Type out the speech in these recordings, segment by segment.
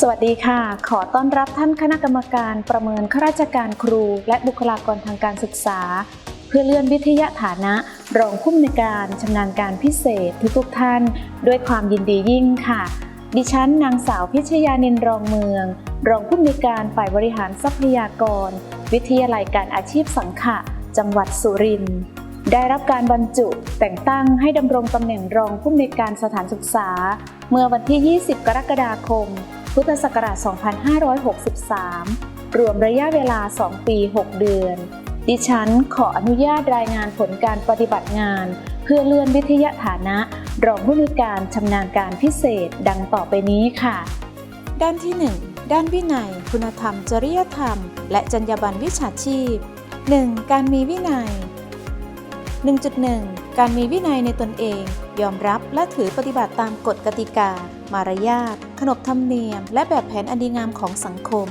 สวัสดีค่ะ ขอต้อนรับท่านคณะกรรมการประเมินข้าราชการครู และบุคลากรทางการศึกษา เพื่อเลื่อนวิทยาฐานะ รองผู้อำนวยการชำนาญการพิเศษทุกๆท่าน ด้วยความยินดียิ่งค่ะ ดิฉันนางสาวพิชยานินรองเมือง รองผู้อำนวยการฝ่ายบริหารทรัพยากร วิทยาลัยการอาชีพสังขะ จังหวัดสุรินทร์ได้รับการบรรจุแต่งตั้งให้ดำรงตำแหน่งรองผู้อำนวยการสถานศึกษา เมื่อวันที่ 20 กรกฎาคม พุทธศักราช 2563 รวมระยะเวลา 2 ปี 6 เดือน ดิฉันขออนุญาตรายงานผลการปฏิบัติงาน เพื่อเลื่อนวิทยาฐานะ รองผู้อำนวยการชำนาญการพิเศษดังต่อไปนี้ค่ะ ด้านที่ 1 ด้านวินัย คุณธรรม จริยธรรม และจรรยาบรรณวิชาชีพ 1. การมีวินัย 1.1 การมีวินัยในตนเอง ยอมรับและถือปฏิบัติตามกฎกติกา มารยาท ขนบธรรมเนียม และแบบแผนอันดีงามของสังคม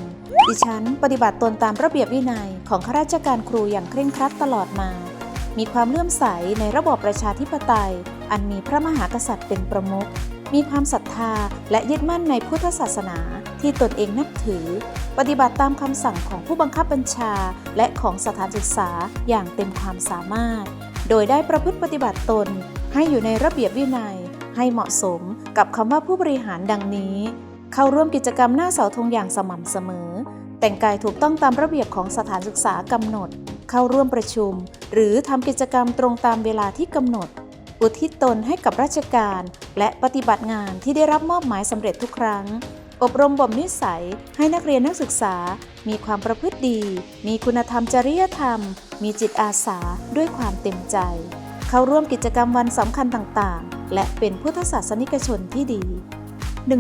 ดิฉันปฏิบัติตนตามระเบียบวินัยของข้าราชการครูอย่างเคร่งครัดตลอดมา มีความเลื่อมใสในระบอบประชาธิปไตย อันมีพระมหากษัตริย์เป็นประมุข มีความศรัทธาและยึดมั่นในพุทธศาสนาที่ตนเองนับถือ ปฏิบัติตามคำสั่งของผู้บังคับบัญชา และของสถานศึกษาอย่างเต็มความสามารถ โดยได้ประพฤติปฏิบัติตน ให้อยู่ในระเบียบวินัย ให้เหมาะสมกับคำว่าผู้บริหารดังนี้ เข้าร่วมกิจกรรมหน้าเสาธงอย่างสม่ำเสมอ แต่งกายถูกต้องตามระเบียบของสถานศึกษากำหนด เข้าร่วมประชุม หรือทำกิจกรรมตรงตามเวลาที่กำหนด อุทิศตนให้กับราชการ และปฏิบัติงานที่ได้รับมอบหมายสำเร็จทุกครั้ง อบรมบ่มนิสัยให้นักเรียนนักศึกษา มีความประพฤติดี มีคุณธรรมจริยธรรม มีจิตอาสาด้วยความเต็มใจ เข้าร่วมกิจกรรมวันสำคัญต่างๆ และเป็นพุทธศาสนิกชนที่ดี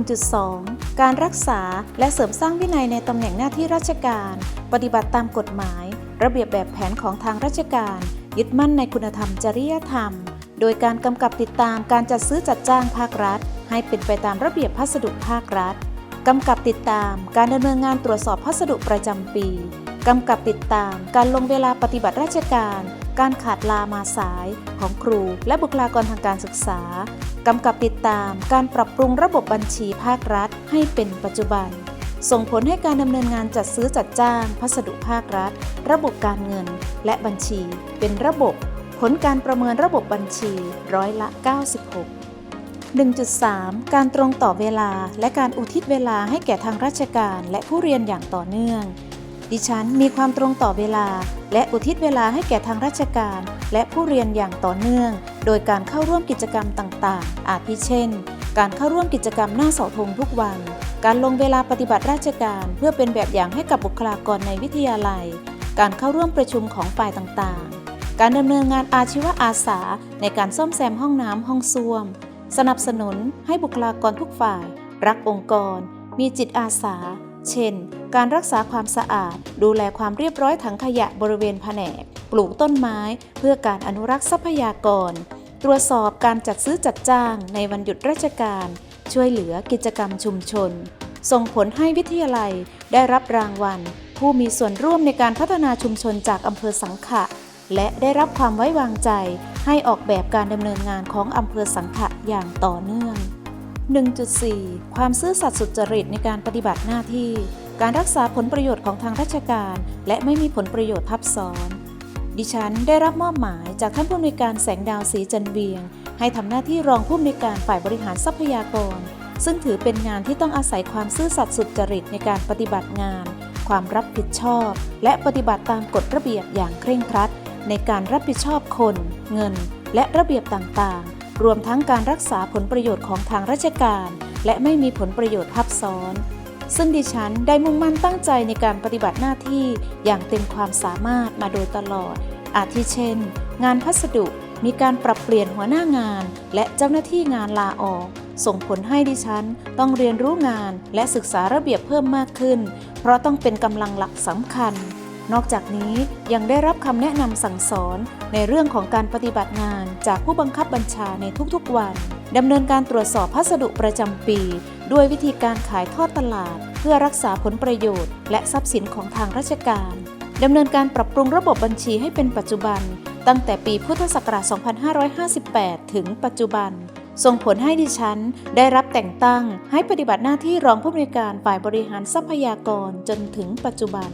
1.2 การรักษาและเสริมสร้างวินัยในตำแหน่งหน้าที่ราชการ ปฏิบัติตามกฎหมาย ระเบียบแบบแผนของทางราชการ ยึดมั่นในคุณธรรมจริยธรรม โดยการกำกับติดตามการจัดซื้อจัดจ้างภาครัฐ ให้เป็นไปตามระเบียบพัสดุภาครัฐ กำกับติดตามการดำเนินงานตรวจสอบพัสดุประจำปี กำกับติดตามการลงเวลาปฏิบัติราชการ การขาดลามาสายของครูและบุคลากรทางการศึกษา กำกับติดตามการปรับปรุงระบบบัญชีภาครัฐให้เป็นปัจจุบัน ส่งผลให้การดำเนินงานจัดซื้อจัดจ้าง พัสดุภาครัฐ ระบบการเงิน และบัญชี เป็นระบบ ผลการประเมินระบบบัญชีร้อยละ 96 1.3 การตรงต่อเวลา และการอุทิศเวลาให้แก่ทางราชการ และผู้เรียนอย่างต่อเนื่อง ดิฉันมีความตรงต่อเวลา และอุทิศเวลาให้แก่ทางราชการ และผู้เรียนอย่างต่อเนื่อง โดยการเข้าร่วมกิจกรรมต่างๆ อาทิเช่น การเข้าร่วมกิจกรรมหน้าเสาธงทุกวัน การลงเวลาปฏิบัติราชการ เพื่อเป็นแบบอย่างให้กับบุคลากรในวิทยาลัย การเข้าร่วมประชุมของฝ่ายต่างๆ การดำเนินงานอาชีวะอาสา ในการซ่อมแซมห้องน้ำห้องส้วม สนับสนุนให้บุคลากรทุกฝ่าย รักองค์กร มีจิตอาสา เช่น การรักษาความสะอาด ดูแลความเรียบร้อยถังขยะบริเวณแผนก ปลูกต้นไม้ เพื่อการอนุรักษ์ทรัพยากร ตรวจสอบการจัดซื้อจัดจ้างในวันหยุดราชการ ช่วยเหลือกิจกรรมชุมชน ส่งผลให้วิทยาลัยได้รับรางวัล ผู้มีส่วนร่วมในการพัฒนาชุมชนจากอำเภอสังขะ และได้รับความไว้วางใจให้ออกแบบการดำเนินงานของอำเภอสังขะอย่างต่อเนื่อง 1.4 ความซื่อสัตย์สุจริตในการปฏิบัติหน้าที่ การรักษาผลประโยชน์ของทางราชการ และไม่มีผลประโยชน์ทับซ้อน ดิฉันได้รับมอบหมายจากท่านผู้อำนวยการแสงดาวศรีจันเวียง ให้ทำหน้าที่รองผู้อำนวยการฝ่ายบริหารทรัพยากร ซึ่งถือเป็นงานที่ต้องอาศัยความซื่อสัตย์สุจริตในการปฏิบัติงาน ความรับผิดชอบ และปฏิบัติตามกฎระเบียบอย่างเคร่งครัด ในการรับผิดชอบคน เงิน และระเบียบต่างๆ รวมทั้งการรักษาผลประโยชน์ของทางราชการ และไม่มีผลประโยชน์ทับซ้อน ซึ่งดิฉันได้มุ่งมั่นตั้งใจในการปฏิบัติหน้าที่อย่างเต็มความสามารถมาโดยตลอด อาทิเช่น งานพัสดุมีการปรับเปลี่ยนหัวหน้างาน และเจ้าหน้าที่งานลาออก ส่งผลให้ดิฉันต้องเรียนรู้งานและศึกษาระเบียบเพิ่มมากขึ้น เพราะต้องเป็นกำลังหลักสำคัญ นอกจากนี้ยังได้รับคำแนะนำสั่งสอนในเรื่องของการปฏิบัติงานจากผู้บังคับบัญชาในทุกๆวันดำเนินการตรวจสอบพัสดุประจำปี ด้วยวิธีการขายทอดตลาด เพื่อรักษาผลประโยชน์ และทรัพย์สินของทางราชการดำเนินการปรับปรุงระบบบัญชีให้เป็นปัจจุบัน ตั้งแต่ปีพุทธศักราช 2558 ถึงปัจจุบัน ส่งผลให้ดิฉัน ได้รับแต่งตั้งให้ปฏิบัติหน้าที่รองผู้อำนวยการฝ่ายบริหารทรัพยากรจนถึงปัจจุบัน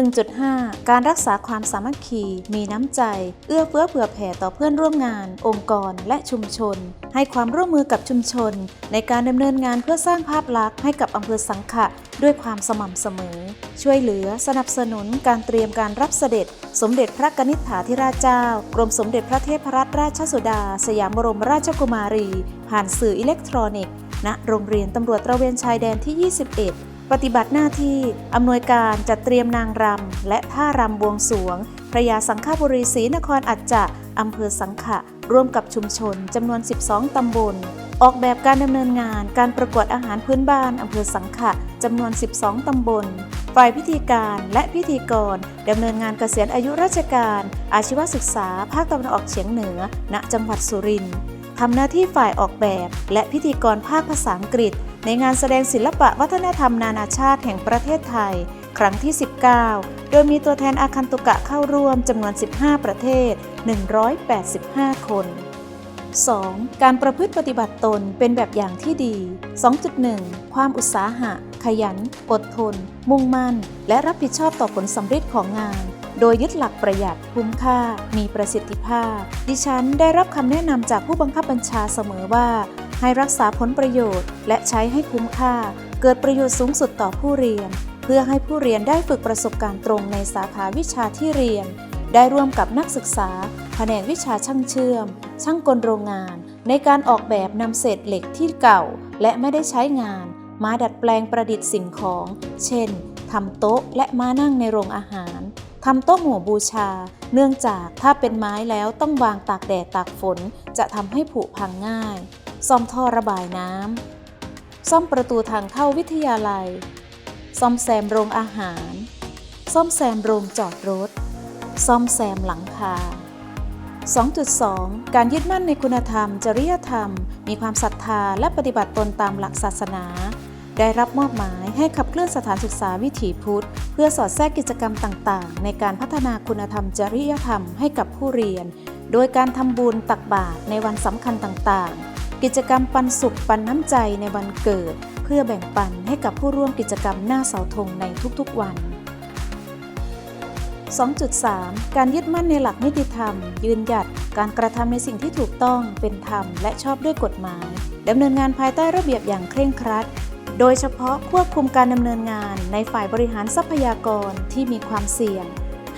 1.5 การรักษาความสามัคคี มีน้ำใจ เอื้อเฟื้อเผื่อแผ่ต่อเพื่อนร่วมงาน องค์กร และชุมชน ให้ความร่วมมือกับชุมชน ในการดำเนินงานเพื่อสร้างภาพลักษณ์ให้กับอำเภอสังขะด้วยความสม่ำเสมอ ช่วยเหลือสนับสนุนการเตรียมการรับเสด็จ สมเด็จพระกนิษฐาธิราชเจ้ากรมสมเด็จพระเทพรัตนราชสุดา สยามบรมราชกุมารี ผ่านสื่ออิเล็กทรอนิกส์ณโรงเรียนตำรวจตระเวนชายแดนที่ 21 ปฏิบัติหน้าที่อำนวยการจัดเตรียมนางรำและท่ารำบวงสวง พระยาสังฆบุรีศรีนครอัจจะอำเภอสังขะ ร่วมกับชุมชนจำนวน 12 ตำบล ออกแบบการดำเนินงานการประกวดอาหารพื้นบ้านอำเภอสังขะจำนวน 12 ตำบล ฝ่ายพิธีการและพิธีกรดำเนินงานเกษียณอายุราชการ อาชีวศึกษา ภาคตะวันออกเฉียงเหนือ ณ จังหวัดสุรินทร์ ทำหน้าที่ฝ่ายออกแบบ และพิธีกรภาคภาษาอังกฤษ ในงานแสดงศิลปะวัฒนธรรมนานาชาติแห่งประเทศไทย ครั้งที่ 19 โดยมีตัวแทนอาคันตุกะเข้าร่วมจำนวน 15 ประเทศ 185 คน 2. การประพฤติปฏิบัติตนเป็นแบบอย่างที่ดี 2.1 ความอุตสาหะ ขยัน อดทน มุ่งมั่น และรับผิดชอบต่อผลสำเร็จของงาน โดยยึดหลักประหยัดคุ้มค่า มีประสิทธิภาพ ดิฉันได้รับคำแนะนำจากผู้บังคับบัญชาเสมอว่า ให้รักษาผลประโยชน์ และใช้ให้คุ้มค่า เกิดประโยชน์สูงสุดต่อผู้เรียน เพื่อให้ผู้เรียนได้ฝึกประสบการณ์ตรงในสาขาวิชาที่เรียน ได้ร่วมกับนักศึกษา แผนกวิชาช่างเชื่อม ช่างกลโรงงาน ในการออกแบบนำเศษเหล็กที่เก่า และไม่ได้ใช้งาน มาดัดแปลงประดิษฐ์สิ่งของ เช่นทำโต๊ะและม้านั่งในโรงอาหาร ทำโต๊ะหมู่บูชา เนื่องจากถ้าเป็นไม้แล้วต้องวางตากแดดตากฝน จะทำให้ผุพังง่าย ซ่อมท่อระบายน้ำ ซ่อมประตูทางเข้าวิทยาลัย ซ่อมแซมโรงอาหาร ซ่อมแซมโรงจอดรถ ซ่อมแซมหลังคา 2.2 การยึดมั่นในคุณธรรม จริยธรรม มีความศรัทธาและปฏิบัติตนตามหลักศาสนา ได้รับมอบหมายให้ขับเคลื่อนสถานศึกษาวิถีพุทธ เพื่อสอดแทรกกิจกรรมต่างๆ ในการพัฒนาคุณธรรมจริยธรรมให้กับผู้เรียน โดยการทำบุญตักบาตรในวันสำคัญต่างๆ กิจกรรมปันสุขปันน้ำใจในวันเกิด เพื่อแบ่งปันให้กับผู้ร่วมกิจกรรมหน้าเสาธงในทุกๆวัน 2.3 การยึดมั่นในหลักนิติธรรม ยืนหยัดการกระทำในสิ่งที่ถูกต้องเป็นธรรมและชอบด้วยกฎหมายดำเนินงานภายใต้ระเบียบอย่างเคร่งครัด โดยเฉพาะควบคุมการดำเนินงานในฝ่ายบริหารทรัพยากรที่มีความเสี่ยง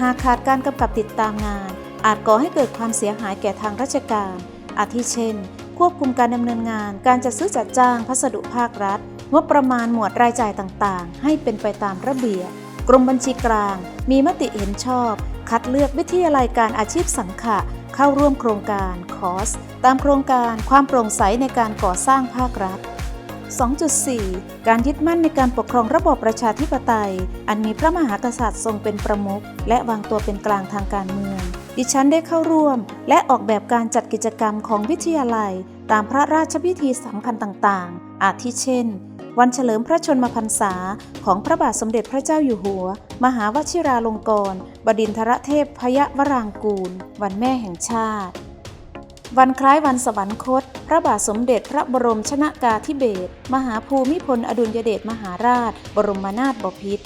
หากขาดการกำกับติดตามงาน อาจก่อให้เกิดความเสียหายแก่ทางราชการ อาทิเช่น ควบคุมการดำเนินงาน การจัดซื้อจัดจ้างพัสดุภาครัฐงบประมาณหมวดรายจ่ายต่างๆ ให้เป็นไปตามระเบียบกรมบัญชีกลาง มีมติเห็นชอบ คัดเลือกวิทยาลัยการอาชีพสังขะเข้าร่วมโครงการคอสตามโครงการความโปร่งใสในการก่อสร้างภาครัฐ 2.4 การยึดมั่นในการปกครองระบอบประชาธิปไตย อันมีพระมหากษัตริย์ทรงเป็นประมุขและวางตัวเป็นกลางทางการเมือง ดิฉันได้เข้าร่วม และออกแบบการจัดกิจกรรมของวิทยาลัย ตามพระราชพิธีสำคัญต่างๆ อาทิเช่น วันเฉลิมพระชนมพรรษา ของพระบาทสมเด็จพระเจ้าอยู่หัว มหาวชิราลงกรณบดินทรเทพพยวรางกูล วันแม่แห่งชาติ วันคล้ายวันสวรรคต ระบาทสมเด็จพระบรมชนากาธิเบศรมหาภูมิพลอดุลยเดชมหาราช บรมนาถบพิตร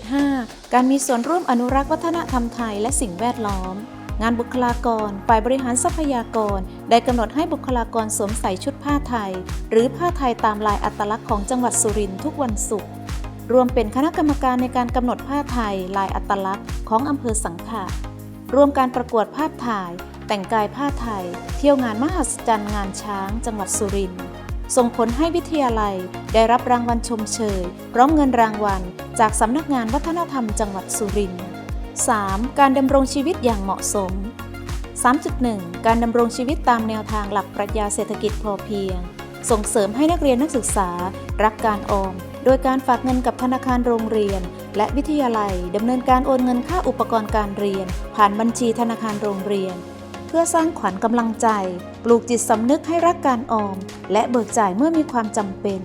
2.5 การมีส่วนร่วมอนุรักษ์วัฒนธรรมไทยและสิ่งแวดล้อม งานบุคลากร ฝ่ายบริหารทรัพยากร ได้กำหนดให้บุคลากรสวมใส่ชุดผ้าไทย หรือผ้าไทยตามลายอัตลักษณ์ของจังหวัดสุรินทร์ทุกวันศุกร์รวมเป็นคณะกรรมการในการกำหนดผ้าไทย ลายอัตลักษณ์ของอำเภอสังขะรวมการประกวดภาพถ่าย แต่งกายผ้าไทย เที่ยวงานมหัศจรรย์งานช้าง จังหวัดสุรินทร์ส่งผลให้วิทยาลัยได้รับรางวัลชมเชยพร้อมเงินรางวัล จากสำนักงานวัฒนธรรมจังหวัดสุรินทร์ 3. การดำรงชีวิตอย่างเหมาะสม 3.1 การดำรงชีวิตตามแนวทางหลักปรัชญาเศรษฐกิจพอเพียง ส่งเสริมให้นักเรียนนักศึกษา รักการออม โดยการฝากเงินกับธนาคารโรงเรียน และวิทยาลัยดำเนินการโอนเงินค่าอุปกรณ์การเรียน ผ่านบัญชีธนาคารโรงเรียน เพื่อสร้างขวัญกำลังใจ ปลูกจิตสำนึกให้รักการออม และเบิกจ่ายเมื่อมีความจำเป็น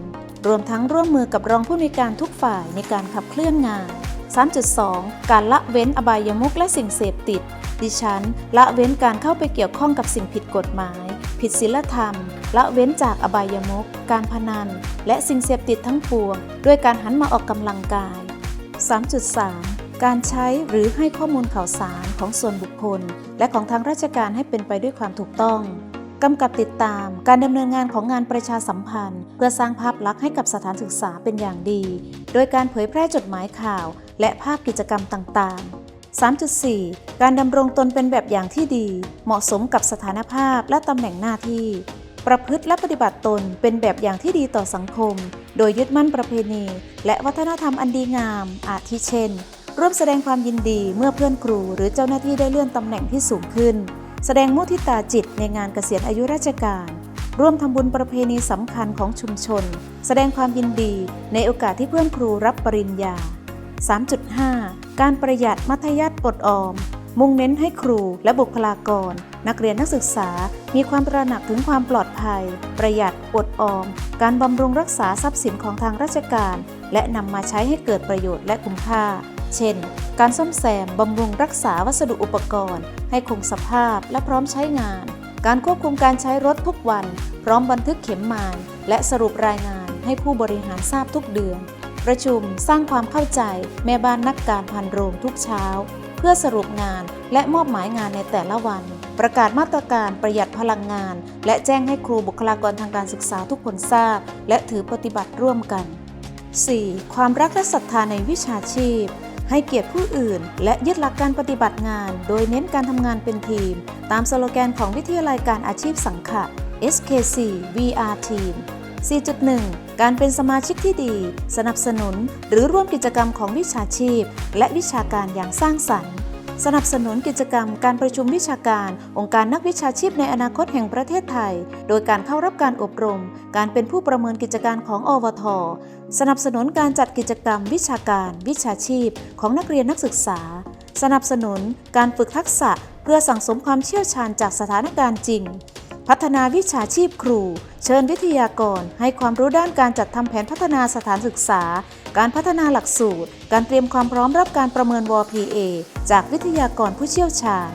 รวมทั้งร่วมมือกับรองผู้มีการทุกฝ่ายในการขับเคลื่อนงาน 3.2 การละเว้นอบายมุขและสิ่งเสพติด ดิฉัน ละเว้นการเข้าไปเกี่ยวข้องกับสิ่งผิดกฎหมาย ผิดศีลธรรม ละเว้นจากอบายมุขการพนัน และสิ่งเสพติดทั้งปวง ด้วยการหันมาออกกำลังกาย 3.3 การใช้หรือให้ข้อมูลข่าวสารของส่วนบุคคล และของทางราชการให้เป็นไปด้วยความถูกต้องกำกับติดตามการดำเนินงานของงานประชาสัมพันธ์ เพื่อสร้างภาพลักษณ์ให้กับสถานศึกษาเป็นอย่างดี โดยการเผยแพร่จดหมายข่าว และภาพกิจกรรมต่างๆ 3.4 การดำรงตนเป็นแบบอย่างที่ดี เหมาะสมกับสถานภาพและตำแหน่งหน้าที่ ประพฤติและปฏิบัติตนเป็นแบบอย่างที่ดีต่อสังคม โดยยึดมั่นประเพณี และวัฒนธรรมอันดีงาม อาทิเช่น ร่วมแสดงความยินดีเมื่อเพื่อนครูหรือเจ้าหน้าที่ได้เลื่อนตำแหน่งที่สูงขึ้น แสดงมุทิตาจิตในงานเกษียณอายุราชการ ร่วมทำบุญประเพณีสำคัญของชุมชน แสดงความยินดีในโอกาสที่เพื่อนครูรับปริญญา 3.5 การประหยัดมัธยัติอดออม มุ่งเน้นให้ครูและบุคลากร นักเรียนนักศึกษามีความตระหนักถึงความปลอดภัย ประหยัดอดออม การบำรุงรักษาทรัพย์สินของทางราชการ และนำมาใช้ให้เกิดประโยชน์และคุ้มค่า เช่น การซ่อมแซมบำรุงรักษาวัสดุอุปกรณ์ ให้คงสภาพและพร้อมใช้งาน การควบคุมการใช้รถทุกวัน พร้อมบันทึกเข็มมาย และสรุปรายงานให้ผู้บริหารทราบทุกเดือน ประชุมสร้างความเข้าใจ แม่บ้านนักการพันโรงทุกเช้า เพื่อสรุปงานและมอบหมายงานในแต่ละวัน ประกาศมาตรการประหยัดพลังงาน และแจ้งให้ครูบุคลากรทางการศึกษาทุกคนทราบ และถือปฏิบัติร่วมกัน 4. ความรักและศรัทธาในวิชาชีพ ให้เกียรติผู้อื่น และยึดหลักการปฏิบัติงาน โดยเน้นการทำงานเป็นทีม ตามสโลแกนของวิทยาลัยการอาชีพสังขะ SKC VR Team 4.1 การเป็นสมาชิกที่ดี สนับสนุน หรือร่วมกิจกรรมของวิชาชีพ และวิชาการอย่างสร้างสรรค์ สนับสนุนกิจกรรมการประชุมวิชาการ องค์การนักวิชาชีพในอนาคตแห่งประเทศไทย โดยการเข้ารับการอบรม การเป็นผู้ประเมินกิจการของอวท สนับสนุนการจัดกิจกรรมวิชาการ วิชาชีพ ของนักเรียนนักศึกษา สนับสนุนการฝึกทักษะ เพื่อสั่งสมความเชี่ยวชาญจากสถานการณ์จริง พัฒนาวิชาชีพครู เชิญวิทยากร ให้ความรู้ด้านการจัดทำแผนพัฒนาสถานศึกษา การพัฒนาหลักสูตร การเตรียมความพร้อมรับการประเมินว PA จากวิทยากรผู้เชี่ยวชาญ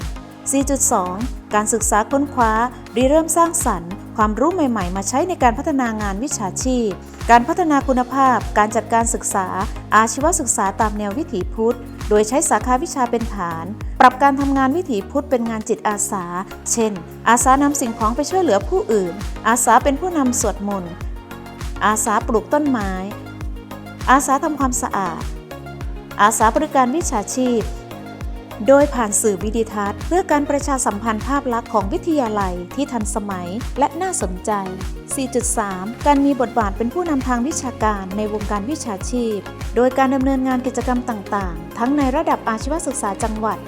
4.2 การศึกษาค้นคว้าริเริ่มสร้างสรรค์ ความรู้ใหม่ ๆ มาใช้ในการพัฒนางานวิชาชีพ การพัฒนาคุณภาพ การจัดการศึกษา อาชีวศึกษาตามแนววิถีพุทธ โดยใช้สาขาวิชาเป็นฐาน ปรับการทำงานวิถีพุทธเป็นงานจิตอาสา เช่น อาสานำสิ่งของไปช่วยเหลือผู้อื่น อาสาเป็นผู้นำสวดมนต์ อาสาปลูกต้นไม้ อาสาทำความสะอาด อาสาบริการวิชาชีพ โดยผ่านสื่อวิดิทัศน์ เพื่อการประชาสัมพันธ์ภาพลักษณ์ของวิทยาลัยที่ทันสมัยและน่าสนใจ 4.3 การมีบทบาทเป็นผู้นำทางวิชาการในวงการวิชาชีพ โดยการดำเนินงานกิจกรรมต่างๆ ทั้งในระดับอาชีวศึกษาจังหวัด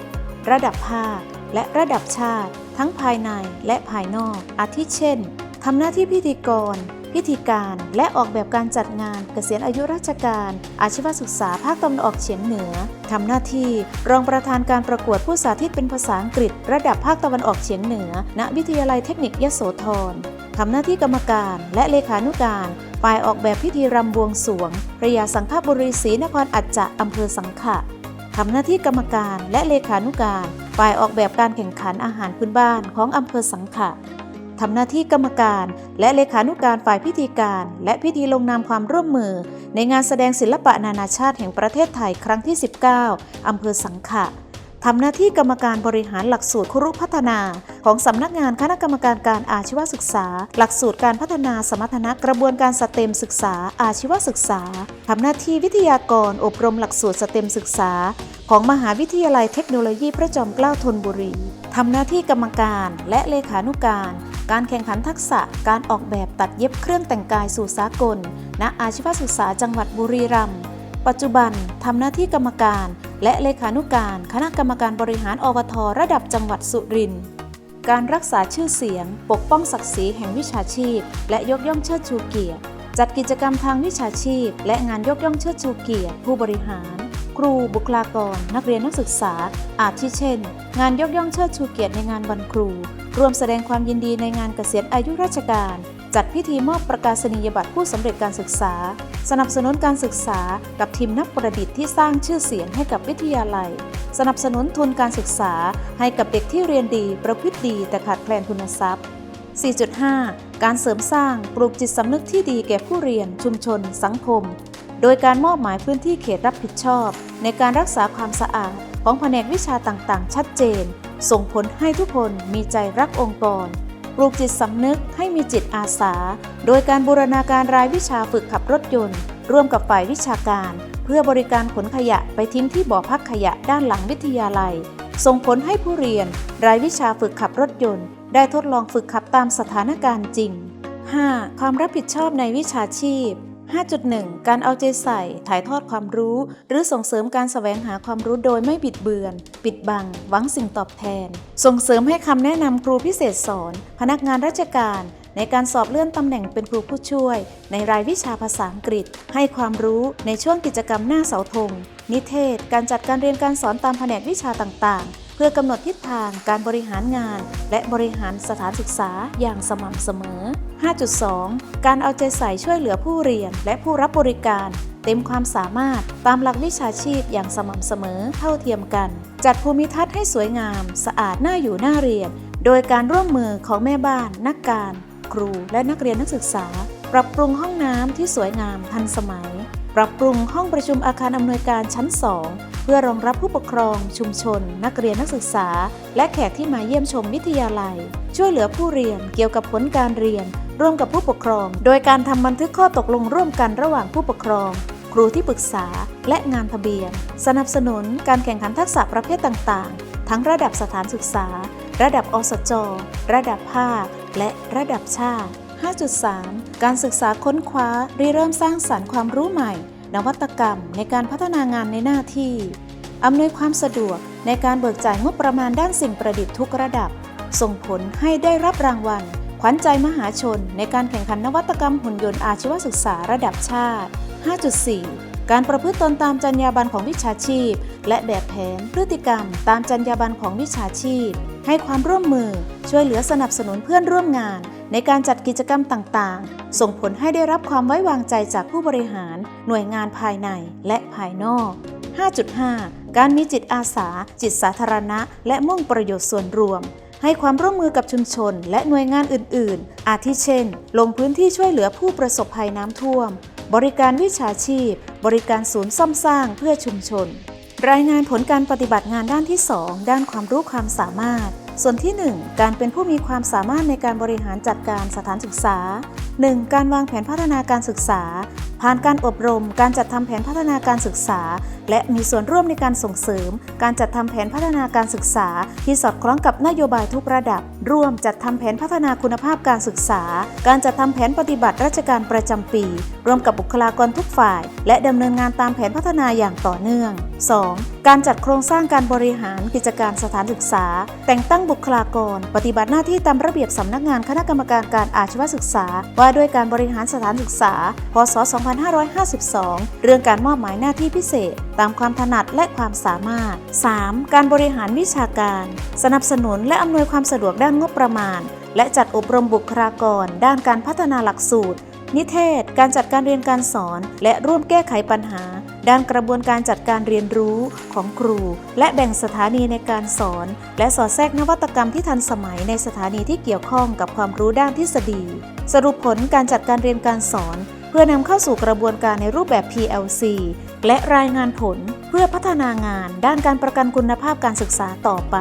ระดับภาค และระดับชาติ ทั้งภายในและภายนอก อาทิเช่นทำหน้าที่พิธีกร พิธีการและออกแบบการจัดงานเกษียณอายุราชการ อาชีวศึกษาภาคตะวันออกเฉียงเหนือทำหน้าที่รองประธานการประกวดผู้สาธิตเป็นภาษาอังกฤษ ระดับภาคตะวันออกเฉียงเหนือ ณ วิทยาลัยเทคนิคยโสธรทำหน้าที่กรรมการและเลขานุการฝ่ายออกแบบพิธีรำบวงสวงพระยาสังฆบุรีศรีนครอัจจะอำเภอสังขะทำหน้าที่กรรมการและเลขานุการฝ่ายออกแบบการแข่งขันอาหารพื้นบ้านของอำเภอสังขะ ทำหน้าที่กรรมการ และเลขานุการฝ่ายพิธีการ และพิธีลงนามความร่วมมือ ในงานแสดงศิลปะนานาชาติแห่งประเทศไทยครั้งที่ 19 อำเภอสังขะทำหน้าที่กรรมการบริหารหลักสูตรครุพัฒนา ของสำนักงานคณะกรรมการการอาชีวศึกษา หลักสูตรการพัฒนาสมรรถนะกระบวนการสเต็มศึกษา อาชีวศึกษาทำหน้าที่วิทยากรอบรมหลักสูตรสเต็มศึกษา ของมหาวิทยาลัยเทคโนโลยีพระจอมเกล้าธนบุรี ทำหน้าที่กรรมการและเลขานุการ การแข่งขันทักษะการออกแบบตัดเย็บเครื่องแต่งกายสู่สากล ณ อาชีวศึกษาจังหวัดบุรีรัมย์ ปัจจุบันทำหน้าที่กรรมการ และเลขานุการ คณะกรรมการบริหารอวทระดับจังหวัดสุรินทร์ การรักษาชื่อเสียง ปกป้องศักดิ์ศรีแห่งวิชาชีพ และยกย่องเชิดชูเกียรติ จัดกิจกรรมทางวิชาชีพ และงานยกย่องเชิดชูเกียรติผู้บริหาร ครูบุคลากร นักเรียนนักศึกษา อาทิเช่น งานยกย่องเชิดชูเกียรติในงานวันครู ร่วมแสดงความยินดีในงานเกษียณอายุราชการ จัดพิธีมอบประกาศนียบัตรผู้สำเร็จการศึกษา สนับสนุนการศึกษากับทีมนักประดิษฐ์ที่สร้างชื่อเสียงให้กับวิทยาลัย สนับสนุนทุนการศึกษาให้กับเด็กที่เรียนดี ประพฤติดี แต่ขาดแคลนทุนทรัพย์ 4.5 การเสริมสร้างปลูกจิตสำนึกที่ดีแก่ผู้เรียนชุมชน สังคม โดยการมอบหมายพื้นที่เขตรับผิดชอบ ในการรักษาความสะอาดของแผนกวิชาต่างๆ ชัดเจน ส่งผลให้ทุกคนมีใจรักองค์กร ปลูกจิตสำนึกให้มีจิตอาสา โดยการบูรณาการรายวิชาฝึกขับรถยนต์ ร่วมกับฝ่ายวิชาการ เพื่อบริการขนขยะไปทิ้งที่บ่อพักขยะด้านหลังวิทยาลัย ส่งผลให้ผู้เรียน รายวิชาฝึกขับรถยนต์ ได้ทดลองฝึกขับตามสถานการณ์จริง 5. ความรับผิดชอบในวิชาชีพ 5.1 การเอาใจใส่ ถ่ายทอดความรู้ หรือส่งเสริมการแสวงหาความรู้โดยไม่บิดเบือน ปิดบัง หวังสิ่งตอบแทน ส่งเสริมให้คำแนะนำครูพิเศษสอน พนักงานราชการ ในการสอบเลื่อนตำแหน่งเป็นครูผู้ช่วย ในรายวิชาภาษาอังกฤษ ให้ความรู้ในช่วงกิจกรรมหน้าเสาธง นิเทศ การจัดการเรียนการสอนตามแผนกวิชาต่างๆ พื่อกำหนดทิศทางการบริหารงาน และบริหารสถานศึกษาอย่างสม่ำเสมอ 5.2 การเอาใจใส่ช่วยเหลือผู้เรียน และผู้รับบริการ เต็มความสามารถตามหลักวิชาชีพอย่างสม่ำเสมอเท่าเทียมกัน จัดภูมิทัศน์ให้สวยงาม สะอาดน่าอยู่น่าเรียน โดยการร่วมมือของแม่บ้าน นักการ ครู และนักเรียนนักศึกษา ปรับปรุงห้องน้ำที่สวยงามทันสมัย ปรับปรุงห้องประชุมอาคารอำนวยการชั้น 2 เพื่อรองรับผู้ปกครอง ชุมชน นักเรียนนักศึกษา และแขกที่มาเยี่ยมชมวิทยาลัย ช่วยเหลือผู้เรียนเกี่ยวกับผลการเรียน ร่วมกับผู้ปกครอง โดยการทำบันทึกข้อตกลงร่วมกันระหว่างผู้ปกครอง ครูที่ปรึกษา และงานทะเบียน สนับสนุนการแข่งขันทักษะประเภทต่างๆ ทั้งระดับสถานศึกษา ระดับอสจ ระดับภาค และระดับชาติ 5.3 การศึกษาค้นคว้าริเริ่มสร้างสารรค์ความรู้ใหม่ นวัตกรรมในการพัฒนางานในหน้าที่อำนวยความสะดวกในการเบิกจ่ายงบประมาณด้านสิ่งประดิษฐ์ทุกระดับ ส่งผลให้ได้รับรางวัล ขวัญใจมหาชน ในการแข่งขันนวัตกรรมหุ่นยนต์อาชีวศึกษาระดับชาติ 5.4 การประพฤติตนตามจรรยาบรรณของวิชาชีพ และแบบแผนพฤติกรรม ตามจรรยาบรรณของวิชาชีพ ให้ความร่วมมือ ช่วยเหลือสนับสนุนเพื่อนร่วมงาน ในการจัดกิจกรรมต่างๆ ส่งผลให้ได้รับความไว้วางใจจากผู้บริหาร หน่วยงานภายในและภายนอก 5.5 การมีจิตอาสา จิตสาธารณะ และมุ่งประโยชน์ส่วนรวมให้ความร่วมมือกับชุมชนและหน่วยงานอื่น ๆ อาทิเช่น ลงพื้นที่ช่วยเหลือผู้ประสบภัยน้ำท่วม บริการวิชาชีพ บริการศูนย์ซ่อมสร้างเพื่อชุมชน รายงานผลการปฏิบัติงานด้านที่ 2 ด้านความรู้ความสามารถ ส่วนที่ 1 การเป็นผู้มีความสามารถในการบริหารจัดการสถานศึกษา 1. การวางแผนพัฒนาการศึกษา ผ่านการอบรม การจัดทำแผนพัฒนาการศึกษา และมีส่วนร่วมในการส่งเสริม การจัดทำแผนพัฒนาการศึกษา ที่สอดคล้องกับนโยบายทุกระดับ ร่วมจัดทำแผนพัฒนาคุณภาพการศึกษา การจัดทำแผนปฏิบัติราชการประจำปีร่วมกับบุคลากรทุกฝ่าย และดำเนินงานตามแผนพัฒนาอย่างต่อเนื่อง 2. การจัดโครงสร้างการบริหารกิจการสถานศึกษา แต่งตั้งบุคลากร ปฏิบัติหน้าที่ตามระเบียบสำนักงานคณะกรรมการการอาชีวศึกษา ว่าด้วยการบริหารสถานศึกษา พศ 2552 เรื่องการมอบหมายหน้าที่พิเศษ ตามความถนัดและความสามารถ 3. การบริหารวิชาการ สนับสนุนและอำนวยความสะดวกด้านงบประมาณ และจัดอบรมบุคลากร ด้านการพัฒนาหลักสูตร นิเทศ การจัดการเรียนการสอน และร่วมแก้ไขปัญหา ด้านกระบวนการจัดการเรียนรู้ของครู และแบ่งสถานีในการสอน และสอดแทรกนวัตกรรมที่ทันสมัยในสถานีที่เกี่ยวข้องกับความรู้ด้านทฤษฎี สรุปผลการจัดการเรียนการสอน เพื่อนำเข้าสู่กระบวนการในรูปแบบ PLC และรายงานผลเพื่อพัฒนางาน ด้านการประกันคุณภาพการศึกษาต่อไป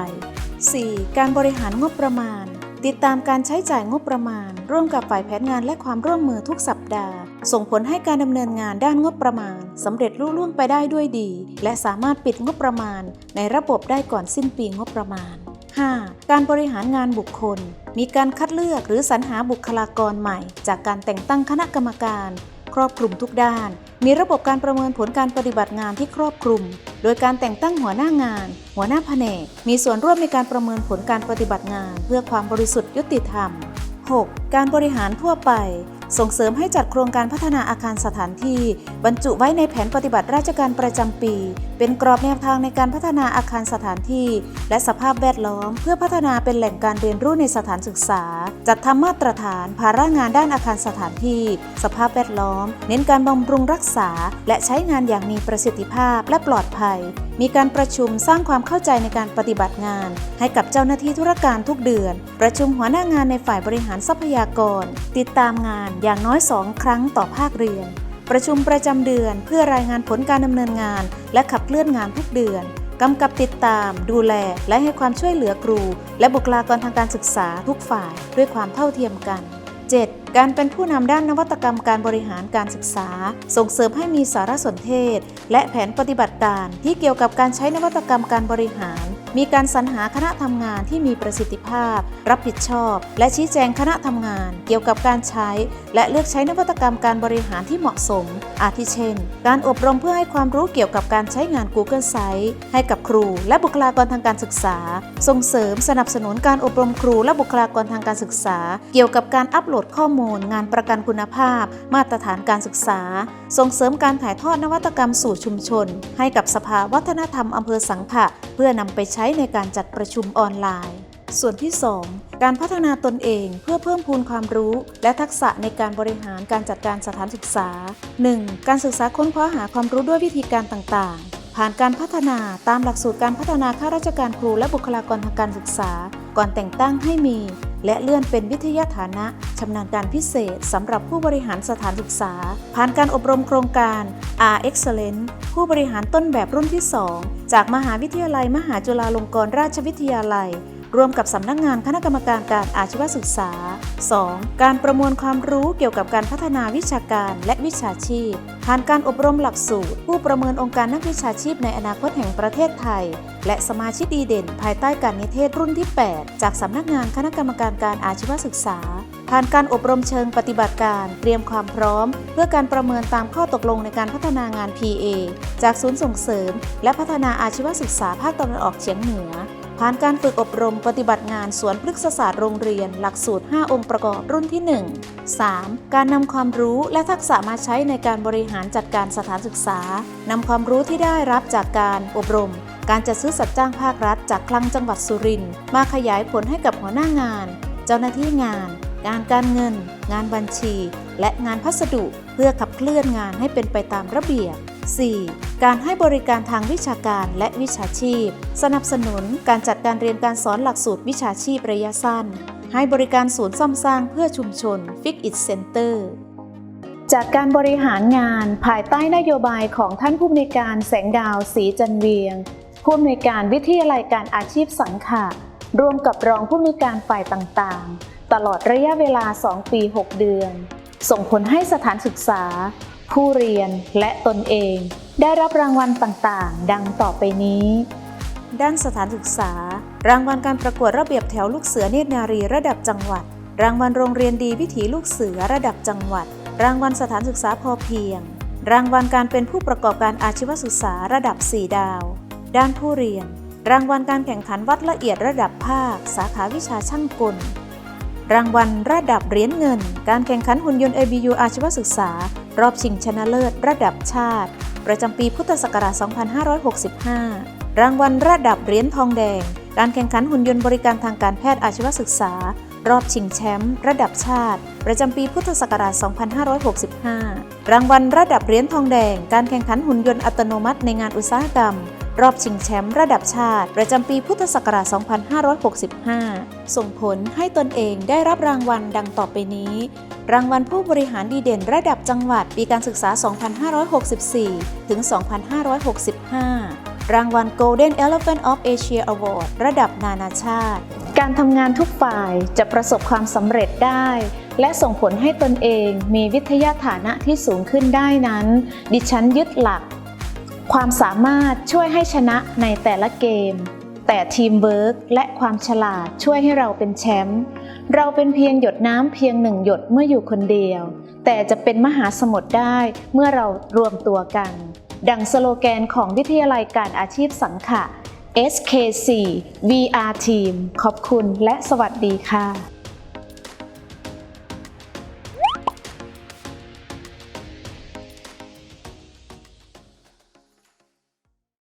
4. การบริหารงบประมาณ ติดตามการใช้จ่ายงบประมาณ ร่วมกับฝ่ายแผนงานและความร่วมมือทุกสัปดาห์ ส่งผลให้การดำเนินงานด้านงบประมาณสำเร็จรุ่ล่วงไปได้ด้วยดี และสามารถปิดงบประมาณ ในระบบได้ก่อนสิ้นปีงบประมาณ 5. การบริหารงานบุคคล มีการคัดเลือกหรือสรรหาบุคลากรใหม่ จากการแต่งตั้งคณะกรรมการ ครอบคลุมทุกด้าน มีระบบการประเมินผลการปฏิบัติงานที่ครอบคลุม โดยการแต่งตั้งหัวหน้างาน หัวหน้าแผนก มีส่วนร่วมในการประเมินผลการปฏิบัติงาน เพื่อความบริสุทธิ์ยุติธรรม 6. การบริหารทั่วไป ส่งเสริมให้จัดโครงการพัฒนาอาคารสถานที่ บรรจุไว้ในแผนปฏิบัติราชการประจำปี เป็นกรอบแนวทางในการพัฒนาอาคารสถานที่ และสภาพแวดล้อม เพื่อพัฒนาเป็นแหล่งการเรียนรู้ในสถานศึกษา จัดทำมาตรฐานภาระงานด้านอาคารสถานที่ สภาพแวดล้อม เน้นการบำรุงรักษา และใช้งานอย่างมีประสิทธิภาพและปลอดภัย มีการประชุมสร้างความเข้าใจในการปฏิบัติงาน ให้กับเจ้าหน้าที่ธุรการทุกเดือน ประชุมหัวหน้างานในฝ่ายบริหารทรัพยากร ติดตามงานอย่างน้อยสองครั้งต่อภาคเรียน ประชุมประจำเดือน เพื่อรายงานผลการดำเนินงาน และขับเคลื่อนงานทุกเดือนกำกับติดตาม ดูแล และให้ความช่วยเหลือครู และบุคลากรทางการศึกษาทุกฝ่ายด้วยความเท่าเทียมกัน 7. การเป็นผู้นำด้านนวัตกรรมการบริหารการศึกษา ส่งเสริมให้มีสารสนเทศ และแผนปฏิบัติการที่เกี่ยวกับการใช้นวัตกรรมการบริหาร มีการสรรหาคณะทำงานที่มีประสิทธิภาพ รับผิดชอบ และชี้แจงคณะทำงาน เกี่ยวกับการใช้ และเลือกใช้นวัตกรรมการบริหารที่เหมาะสม อาทิเช่น การอบรมเพื่อให้ความรู้เกี่ยวกับการใช้งาน Google Site ให้กับครู และบุคลากรทางการศึกษา ส่งเสริมสนับสนุนการอบรมครูและบุคลากรทางการศึกษา เกี่ยวกับการอัปโหลดข้อมูลงานประกันคุณภาพ มาตรฐานการศึกษา ส่งเสริมการถ่ายทอดนวัตกรรมสู่ชุมชน ให้กับสภาวัฒนธรรมอำเภอสังขะเพื่อนำไปใช้ในการจัดประชุมออนไลน์ ส่วนที่ 2 การพัฒนาตนเองเพื่อเพิ่มพูนความรู้ และทักษะในการบริหารการจัดการสถานศึกษา 1. การศึกษาค้นคว้าหาความรู้ด้วยวิธีการต่างๆผ่านการพัฒนาตามหลักสูตรการพัฒนาข้าราชการครูและบุคลากรทางการศึกษา ก่อนแต่งตั้งให้มี และเลื่อนเป็นวิทยาฐานะชำนาญการพิเศษสำหรับผู้บริหารสถานศึกษา ผ่านการอบรมโครงการ R Excellence ผู้บริหารต้นแบบรุ่นที่ 2 จากมหาวิทยาลัยมหาจุฬาลงกรณราชวิทยาลัย ร่วมกับสำนักงานคณะกรรมการการอาชีวศึกษา 2. การประมวลความรู้เกี่ยวกับการพัฒนาวิชาการและวิชาชีพ ผ่านการอบรมหลักสูตร ผู้ประเมินองค์การนักวิชาชีพในอนาคตแห่งประเทศไทย และสมาชิกดีเด่น ภายใต้การนิเทศรุ่นที่ 8 จากสำนักงานคณะกรรมการการอาชีวศึกษา ผ่านการอบรมเชิงปฏิบัติการเตรียมความพร้อม เพื่อการประเมินตามข้อตกลงในการพัฒนางาน PA จากศูนย์ส่งเสริม และพัฒนาอาชีวศึกษาภาคตะวันออกเฉียงเหนือ ผ่านการฝึกอบรมปฏิบัติงานสวนพฤกษศาสตร์โรงเรียน หลักสูตร 5 องค์ประกอบรุ่นที่ 1 3. การนำความรู้และทักษะมาใช้ในการบริหารจัดการสถานศึกษานำความรู้ที่ได้รับจากการอบรม การจัดซื้อสัตว์จ้างภาครัฐ จากคลังจังหวัดสุรินทร์มาขยายผลให้กับหัวหน้างาน เจ้าหน้าที่งาน งานการเงิน งานบัญชี และงานพัสดุ เพื่อขับเคลื่อนงานให้เป็นไปตามระเบียบ 4. การให้บริการทางวิชาการและวิชาชีพ สนับสนุนการจัดการเรียนการสอนหลักสูตรวิชาชีพระยะสั้น ให้บริการศูนย์ซ่อมสร้างเพื่อชุมชน Fix It Center จากการบริหารงานภายใต้นโยบายของท่านผู้อำนวยการแสงดาวศรีจันเวียง ผู้อำนวยการวิทยาลัยการอาชีพสังขะร่วมกับรองผู้อำนวยการฝ่ายต่างๆ ตลอดระยะเวลา 2 ปี 6 เดือน ส่งผลให้สถานศึกษา ผู้เรียนและตนเองได้รับรางวัลต่างๆ ดังต่อไปนี้ ด้านสถานศึกษา รางวัลการประกวดระเบียบแถวลูกเสือเนตรนารีระดับจังหวัด รางวัลโรงเรียนดีวิถีลูกเสือระดับจังหวัด รางวัลสถานศึกษาพอเพียง รางวัลการเป็นผู้ประกอบการอาชีวศึกษาระดับ 4 ดาว ด้านผู้เรียน รางวัลการแข่งขันวัดละเอียดระดับภาค สาขาวิชาช่างกล รางวัลระดับเหรียญเงิน การแข่งขันหุ่นยนต์ ABU อาชีวศึกษา รอบชิงชนะเลิศระดับชาติ ประจำปีพุทธศักราช 2565 รางวัลระดับเหรียญทองแดง การแข่งขันหุ่นยนต์บริการทางการแพทย์อาชีวศึกษา รอบชิงแชมป์ระดับชาติ ประจำปีพุทธศักราช 2565 รางวัลระดับเหรียญทองแดง การแข่งขันหุ่นยนต์อัตโนมัติในงานอุตสาหกรรม รอบชิงแชมป์ระดับชาติ ประจำปีพุทธศักราช 2565 ส่งผลให้ตนเองได้รับรางวัลดังต่อไปนี้ รางวัลผู้บริหารดีเด่นระดับจังหวัดปีการศึกษา 2564 ถึง 2565 รางวัล Golden Elephant of Asia Award ระดับนานาชาติ การทำงานทุกฝ่ายจะประสบความสำเร็จได้และส่งผลให้ตนเองมีวิทยาฐานะที่สูงขึ้นได้นั้น ดิฉันยึดหลัก ความสามารถช่วยให้ชนะในแต่ละเกม แต่ทีมเวิร์กและความฉลาดช่วยให้เราเป็นแชมป์เราเป็นเพียงหยดน้ำเพียงหนึ่งหยดเมื่ออยู่คนเดียว แต่จะเป็นมหาสมุทรได้เมื่อเรารวมตัวกัน ดังสโลแกนของวิทยาลัยการอาชีพสังขะ SK4 VR Team ขอบคุณและสวัสดีค่ะ